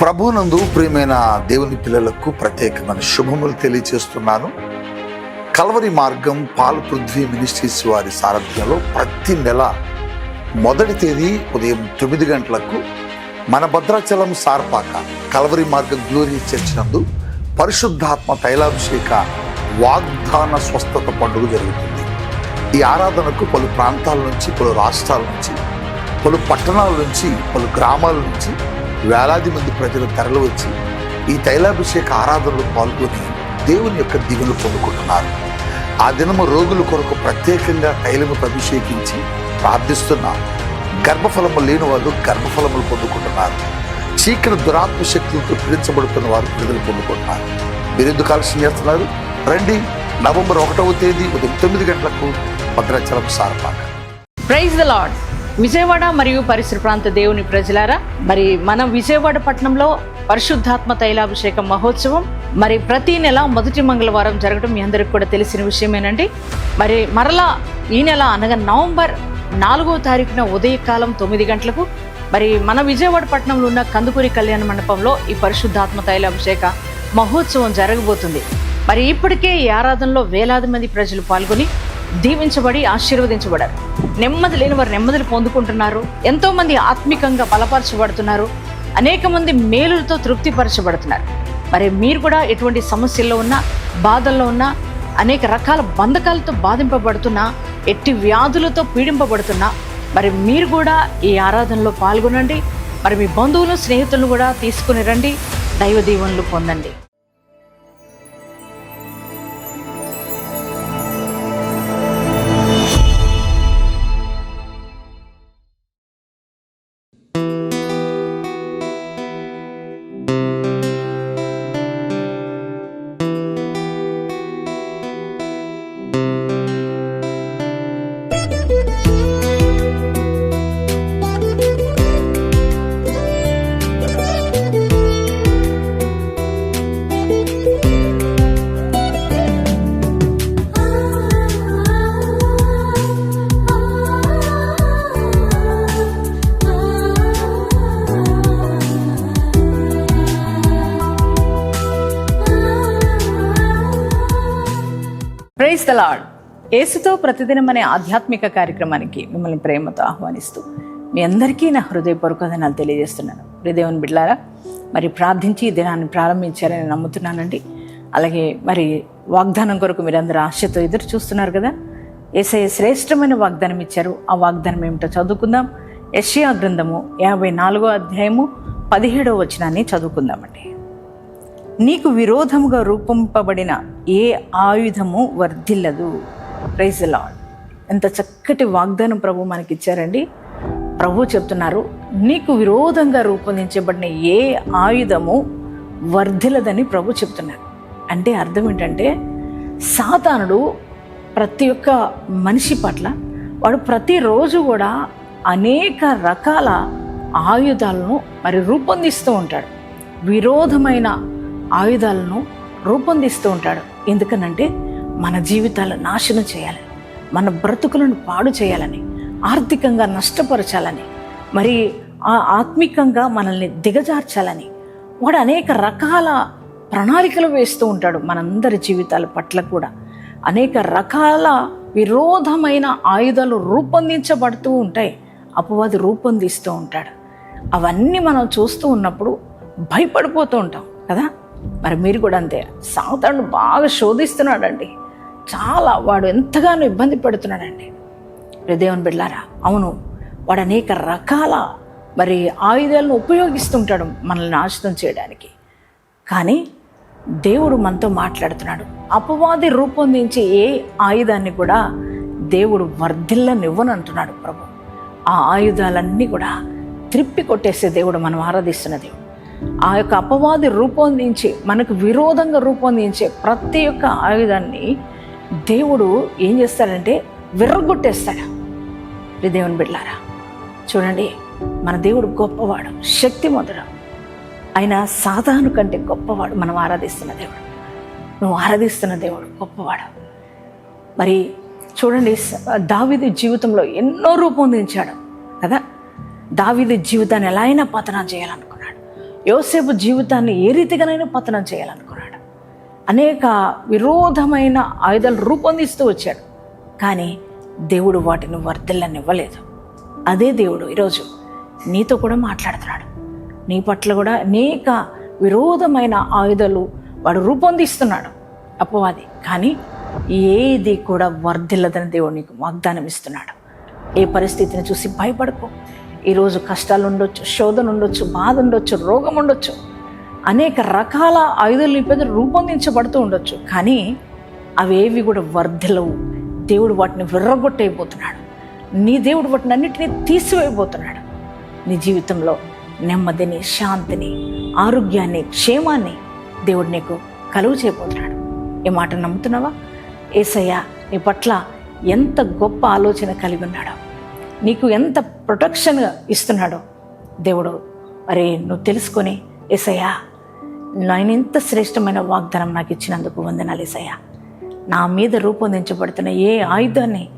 ప్రభునందు ప్రియమైన దేవుని పిల్లలకు ప్రత్యేకమైన శుభములు తెలియచేస్తున్నాను. కలవరి మార్గం పాలు పృథ్వీ మినిస్ట్రీస్ వారి సారథ్యంలో ప్రతి నెల మొదటి తేదీ ఉదయం తొమ్మిది గంటలకు మన భద్రాచలం సార్పాక కలవరి మార్గం గ్లోరీ చర్చ్ నందు పరిశుద్ధాత్మ తైలాభిషేక వాగ్దాన స్వస్థత పండుగ జరుగుతుంది. ఈ ఆరాధనకు పలు ప్రాంతాల నుంచి పలు రాష్ట్రాల నుంచి పలు పట్టణాల నుంచి పలు గ్రామాల నుంచి వేలాది మంది ప్రజలు తరలివచ్చి ఈ తైలాభిషేక ఆరాధనలో పాల్గొని దేవుని యొక్క దిగులు పొందుకుంటున్నారు. ఆ దినము రోగుల కొరకు ప్రత్యేకంగా తైలము అభిషేకించి ప్రార్థిస్తున్నారు గర్భఫలము లేని వాళ్ళు గర్భఫలములు పొందుకుంటున్నారు. చీకటి దురాత్మ శక్తులతో పీడించబడుతున్న వారు విడుదల పొందుకుంటున్నారు. మీరు ఎందుకు ఆలస్యం చేస్తున్నారు? రండి నవంబర్ ఒకటవ తేదీ ఉదయం తొమ్మిది గంటలకు Bhadrachalam Sarapaka. Praise the Lord Vijayawada మరియు పరిసర ప్రాంత దేవుని ప్రజలారా మరి మన విజయవాడ పట్టణంలో పరిశుద్ధాత్మ తైలాభిషేకం మహోత్సవం మరి ప్రతి నెల మొదటి మంగళవారం జరగడం మీ అందరికి కూడా తెలిసిన విషయమేనండి. మరి మరలా ఈ నెల అనగా నవంబర్ నాలుగో తారీఖున ఉదయకాలం తొమ్మిది గంటలకు మరి మన విజయవాడ పట్టణంలో ఉన్న కందుకూరి కళ్యాణ మండపంలో ఈ పరిశుద్ధాత్మ తైలాభిషేక మహోత్సవం జరగబోతుంది. మరి ఇప్పటికే ఈ ఆరాధనలో వేలాది మంది ప్రజలు పాల్గొని దీవించబడి ఆశీర్వదించబడారు. నెమ్మది లేని వారు నెమ్మదిని పొందుకుంటున్నారు. ఎంతోమంది ఆత్మికంగా బలపరచబడుతున్నారు. అనేక మంది మేలులతో తృప్తిపరచబడుతున్నారు. మరి మీరు కూడా ఎటువంటి సమస్యల్లో ఉన్నా బాధల్లో ఉన్నా అనేక రకాల బంధకాలతో బాధింపబడుతున్నా ఎట్టి వ్యాధులతో పీడింపబడుతున్నా మరి మీరు కూడా ఈ ఆరాధనలో పాల్గొనండి. మరి మీ బంధువులు స్నేహితులను కూడా తీసుకుని రండి. దైవ దీవెనలు పొందండి. ద లాడ్ ప్రతిదినం అనే ఆధ్యాత్మిక కార్యక్రమానికి మిమ్మల్ని ప్రేమతో ఆహ్వానిస్తూ మీ అందరికీ నా హృదయపూర్వకథనాలు తెలియజేస్తున్నాను. హృదయవన్ బిడ్లారా మరి ప్రార్థించి ఈ దినాన్ని ప్రారంభించారని నమ్ముతున్నానండి. అలాగే మరి వాగ్దానం కొరకు మీరందరూ ఆశతో ఎదురు చూస్తున్నారు కదా? ఏసఐ శ్రేష్టమైన వాగ్దానం ఇచ్చారు. ఆ వాగ్దానం ఏమిటో చదువుకుందాం. యషియా గ్రంథము యాభై నాలుగో అధ్యాయము పదిహేడవ వచనాన్ని చదువుకుందామండి. నీకు విరోధముగా రూపింపబడిన ఏ ఆయుధము వర్ధిల్లదు. ప్రైజ్ లాడ్ ఎంత చక్కటి వాగ్దానం ప్రభు మనకి ఇచ్చారండి ప్రభు చెప్తున్నారు నీకు విరోధంగా రూపొందించబడిన ఏ ఆయుధము వర్ధిల్లదని ప్రభు చెప్తున్నారు. అంటే అర్థం ఏంటంటే సాతానుడు ప్రతి ఒక్క మనిషి పట్ల వాడు ప్రతిరోజు కూడా అనేక రకాల ఆయుధాలను మరి రూపొందిస్తూ ఉంటాడు. విరోధమైన ఆయుధాలను రూపొందిస్తూ ఉంటాడు. ఎందుకనంటే మన జీవితాలను నాశనం చేయాలని మన బ్రతుకులను పాడు చేయాలని ఆర్థికంగా నష్టపరచాలని మరి ఆ ఆత్మికంగా మనల్ని దిగజార్చాలని వాడు అనేక రకాల ప్రణాళికలు వేస్తూ ఉంటాడు మనందరి జీవితాల పట్ల కూడా. అనేక రకాల విరోధమైన ఆయుధాలు రూపొందించబడుతూ ఉంటాయి. అపవాది రూపొందిస్తూ ఉంటాడు. అవన్నీ మనం చూస్తూ ఉన్నప్పుడు భయపడిపోతూ ఉంటాం కదా? మరి మీరు కూడా అంతే. సాతాను బాగా శోధిస్తున్నాడండి. చాలా వాడు ఎంతగానో ఇబ్బంది పెడుతున్నాడండి. హృదయం బిడ్డారా అవును వాడు అనేక రకాల మరి ఆయుధాలను ఉపయోగిస్తుంటాడు మనల్ని నాశనం చేయడానికి. కానీ దేవుడు మనతో మాట్లాడుతున్నాడు. అపవాది రూపొందించి ఏ ఆయుధాన్ని కూడా దేవుడు వర్ధిల్లనివ్వనంటున్నాడు ప్రభు. ఆ ఆయుధాలన్నీ కూడా త్రిప్పి కొట్టేసే దేవుడు మనం ఆరాధిస్తున్న దేవుడు. ఆ యొక్క అపవాది రూపొందించి మనకు విరోధంగా రూపొందించే ప్రతి ఒక్క ఆయుధాన్ని దేవుడు ఏం చేస్తాడంటే విర్రగొట్టేస్తాడు ఇది దేవుని బిడ్లారా చూడండి మన దేవుడు గొప్పవాడు శక్తిమంతుడు. ఆయన సాధారణ కంటే గొప్పవాడు మనం ఆరాధిస్తున్న దేవుడు. నువ్వు ఆరాధిస్తున్న దేవుడు గొప్పవాడు. మరి చూడండి దావిది జీవితంలో ఎన్నో రూపొందించాడు కదా? దావిది జీవితాన్ని ఎలా అయినా పతనం చేయాలను యోసేపు జీవితాన్ని ఏ రీతిగానైనా పతనం చేయాలనుకున్నాడు. అనేక విరోధమైన ఆయుధాలు రూపొందిస్తూ వచ్చాడు. కానీ దేవుడు వాటిని వర్ధిల్లనివ్వలేదు. అదే దేవుడు ఈరోజు నీతో కూడా మాట్లాడుతున్నాడు. నీ పట్ల కూడా అనేక విరోధమైన ఆయుధాలు వాడు రూపొందిస్తున్నాడు. అపవాది. కానీ ఏది కూడా వర్ధిల్లదని దేవుడు నీకు వాగ్దానం ఇస్తున్నాడు. ఏ పరిస్థితిని చూసి భయపడకు. ఈరోజు కష్టాలు ఉండొచ్చు శోధన ఉండొచ్చు బాధ ఉండొచ్చు రోగం ఉండొచ్చు. అనేక రకాల ఆయుధాలు నీ రూపొందించబడుతూ ఉండొచ్చు. కానీ అవేవి కూడా వర్ధలవు దేవుడు వాటిని విర్రగొట్టేయబోతున్నాడు. నీ దేవుడు వాటిని అన్నిటినీ తీసివేయబోతున్నాడు. నీ జీవితంలో నెమ్మదిని శాంతిని ఆరోగ్యాన్ని క్షేమాన్ని దేవుడు నీకు కలుగు చేయబోతున్నాడు. ఈ మాట నమ్ముతున్నావా? ఏసయ్య నీ పట్ల ఎంత గొప్ప ఆలోచన కలిగి ఉన్నాడో. నీకు ఎంత ప్రొటెక్షన్గా ఇస్తున్నాడో దేవుడు. అరే నువ్వు తెలుసుకొని ఎసయ్యా నేను ఇంత శ్రేష్టమైన వాగ్దానం నాకు ఇచ్చినందుకు వందనాలు ఎసయ్యా నా మీద రూపొందించబడుతున్న ఏ ఆయుధాన్ని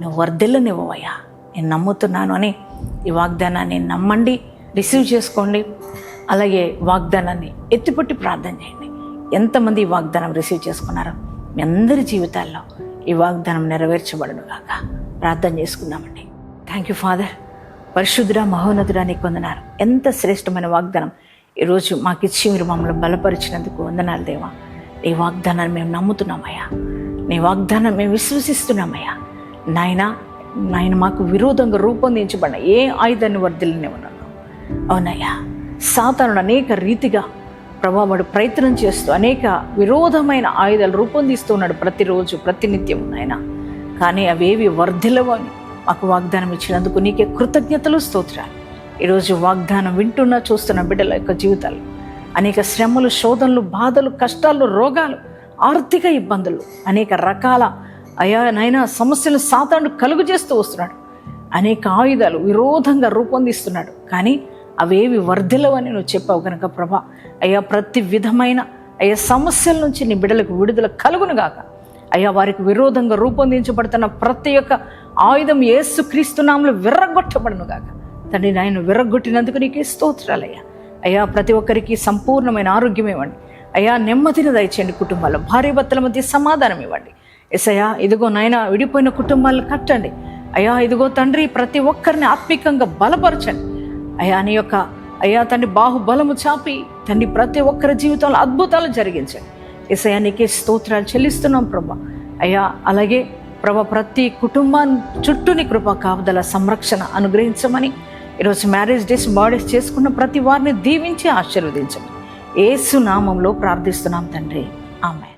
నువ్వు వర్ధిల్లనివ్వవయ్యా. నేను నమ్ముతున్నాను అని ఈ వాగ్దానాన్ని నమ్మండి రిసీవ్ చేసుకోండి. అలాగే వాగ్దానాన్ని ఎత్తిపట్టి ప్రార్థన చేయండి. ఎంతమంది ఈ వాగ్దానం రిసీవ్ చేసుకున్నారో మీ అందరి జీవితాల్లో ఈ వాగ్దానం నెరవేర్చబడను కాక ప్రార్థన చేసుకుందామండి. థ్యాంక్ యూ ఫాదర్ పరిశుద్ధుడ మహోన్నతుడ నీకు వందనాలు. ఎంత శ్రేష్టమైన వాగ్దానం. ఈరోజు మాకిచ్చి మీరు మమ్మల్ని బలపరిచినందుకు వందనాలు దేవా. నీ వాగ్దానాన్ని మేము నమ్ముతున్నామయ్యా. నీ వాగ్దానాన్ని మేము విశ్వసిస్తున్నామయ్యా. నాయన నాయన మాకు విరోధంగా రూపొందించబడిన ఏ ఆయుధాన్ని వర్ధిల్లనివ్వను అవునయ్యా. సాతానుడు అనేక రీతిగా ప్రభావాడు ప్రయత్నం చేస్తూ అనేక విరోధమైన ఆయుధాలు రూపొందిస్తూ ఉన్నాడు ప్రతిరోజు ప్రతినిత్యం నాయన. కానీ అవేవి వర్ధిలవని మాకు వాగ్దానం ఇచ్చినందుకు నీకే కృతజ్ఞతలు స్తోత్రాలు. ఈరోజు వాగ్దానం వింటున్నా చూస్తున్న బిడ్డల యొక్క జీవితాలు అనేక శ్రమలు శోధనలు బాధలు కష్టాలు రోగాలు ఆర్థిక ఇబ్బందులు అనేక రకాల అయా నైనా సమస్యలు సాతాను కలుగు చేస్తూ వస్తున్నాడు. అనేక ఆయుధాలు విరోధంగా రూపొందిస్తున్నాడు. కానీ అవేవి వర్ధిలవని నువ్వు చెప్పావు కనుక ప్రభా అయ్యా ప్రతి విధమైన అయ్యా సమస్యల నుంచి నీ బిడ్డలకు విడుదల కలుగునుగాక అయ్యా వారికి విరోధంగా రూపొందించబడుతున్న ప్రతి ఒక్క ఆయుధం ఏసు క్రీస్తునాములు విర్రగొట్టబడును గాక తండ్రి నాయన విర్రగొట్టినందుకు నీకే స్తోత్రాలయ్యా. అయ్యా ప్రతి ఒక్కరికి సంపూర్ణమైన ఆరోగ్యం ఇవ్వండి. అయ్యా నెమ్మదిని దయచేయండి కుటుంబాల్లో. భార్య భర్తల మధ్య సమాధానం ఇవ్వండి. ఎసయ్యా ఇదిగో నాయన విడిపోయిన కుటుంబాలను కట్టండి. అయ్యా ఇదిగో తండ్రి ప్రతి ఒక్కరిని ఆత్మికంగా బలపరచండి. అయ్యా నీ యొక్క అయ్యా తండ్రి బాహుబలము చాపి తండ్రి ప్రతి ఒక్కరి జీవితంలో అద్భుతాలు జరిగించండి. ఎసయ్యా నీకే స్తోత్రాలు చెల్లిస్తున్నాం ప్రభా. అయ్యా అలాగే ప్రభ ప్రతి కుటుంబాన్ని చుట్టూని కృప కాపుదల సంరక్షణ అనుగ్రహించమని ఈరోజు మ్యారేజ్ డేస్ బర్త్డేస్ చేసుకున్న ప్రతి వారిని దీవించి ఆశీర్వదించమని. ఏసు నామంలో ప్రార్థిస్తున్నాం తండ్రి. ఆమె